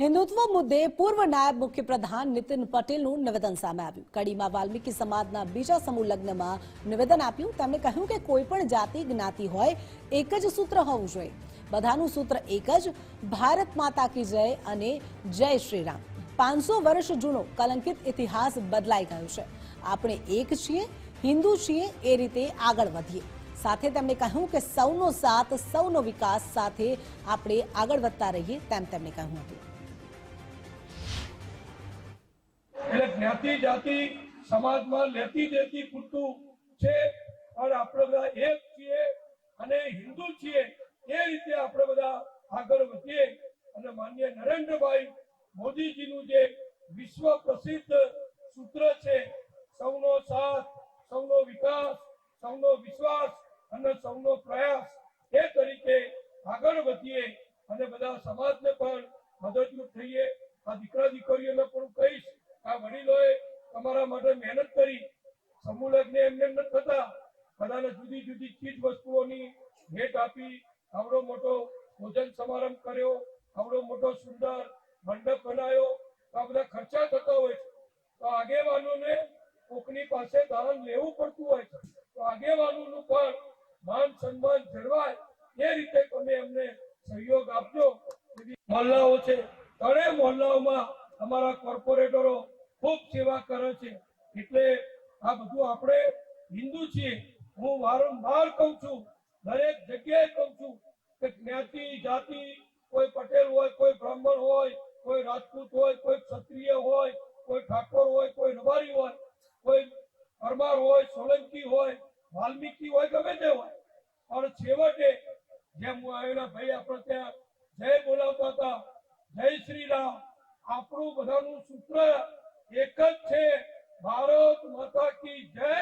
હિન્દુત્વ મુદ્દે પૂર્વ નાયબ મુખ્યપ્રધાન નીતિન પટેલનું નિવેદન સામે આવ્યું. કડીમાં વાલ્મીકી સમાજના બીજા સમૂહ લગ્નમાં નિવેદન આપ્યું. તેમણે કહ્યું કે કોઈ પણ જાતિ જ્ઞાતિ હોય, એક જ સૂત્ર હોવું જોઈએ. બધાનું સૂત્ર એક જ, ભારત માતા કી જય અને જય શ્રી રામ પાંચસો વર્ષ જૂનો કલંકિત ઇતિહાસ બદલાઈ ગયો છે. આપણે એક છીએ, હિન્દુ છીએ, એ રીતે આગળ વધીએ. સાથે તેમણે કહ્યું કે સૌનો સાથ, સૌનો વિકાસ સાથે આપણે આગળ વધતા રહીએ તેમ તેમણે કહ્યું હતું. જ્ઞાતિ જાતિ સમાજમાં લેતી દેતી પૂરતું છે. પણ આપણે બધા એક છીએ અને હિન્દુ છીએ. એ રીતે આપણે બધા આગળ વધીએ. અને માન્ય નરેન્દ્રભાઈ મોદીજીનું જે વિશ્વ પ્રસિદ્ધ સૂત્ર છે, સૌનો સાથ, સૌનો વિકાસ, સૌનો વિશ્વાસ અને સૌનો પ્રયાસ, એ તરીકે આગળ વધીએ અને બધા સમાજને પણ મદદરૂપ થઈએ. આ દીકરા દીકરીઓને પણ આ તમારા માટે મહેનત કરી. સમૂહ લગ્ન એમને એમ થતા. બધાને જુદી જુદી ચીજ વસ્તુઓની ભેટ આપી, આવડો મોટો ભોજન સમારંભ કર્યો, આવડો મોટો સુંદર મંડપ બનાવ્યો આ બધા ખર્ચા થતા હોય છે. તો આગેવાનોને કોકની પાસે દાન લેવું પડતું હોય છે. તો આગેવાનોનું પણ માન સન્માન જળવાય. એ રીતે તમે એમને સહયોગ આપજો. મહોલ્લાઓ છે. ત્રણેય મહોલ્લાઓમાં અમારા કોર્પોરેટરો ખૂબ સેવા કરે છે. એટલે આ બધું આપણે હિન્દુ છીએ. હું વારંવાર કહું છું, દરેક જગ્યાએ કહું છું કે જ્ઞાતિ, જાતિ, કોઈ પટેલ હોય, કોઈ બ્રાહ્મણ હોય, કોઈ રાજપૂત હોય, કોઈ ક્ષત્રિય હોય, કોઈ ઠાકોર હોય, કોઈ રબારી હોય, કોઈ પરમાર હોય, સોલંકી હોય, વાલ્મીકી હોય, ગમે તે હોય. પણ છેવટે જેમ હું આવેલા ભાઈ આપણે ત્યાં જય બોલાવતા હતા, જય શ્રી રામ. આપણું બધાનું સૂત્ર એક જ છે. ભારત માતા કી જય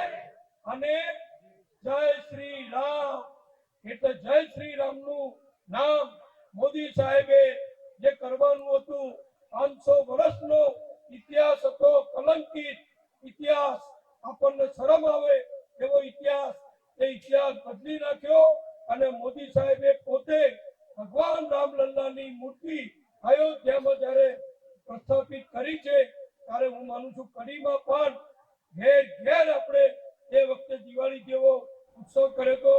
અને જય શ્રી રામ. એટલે જય શ્રી રામનું નામ મોદી સાહેબે જે કરવાનું હતું, પાંચસો વર્ષનો ઇતિહાસ હતો, કલંકિત ઇતિહાસ આપણને શરમ આવે એવો ઇતિહાસ એ ઇતિહાસ બદલી નાખ્યો અને મોદી સાહેબે માનું છું કડીમાં પણ ઘેર ઘેર આપણે એ વખતે દિવાળી જેવો ઉત્સવ કર્યો હતો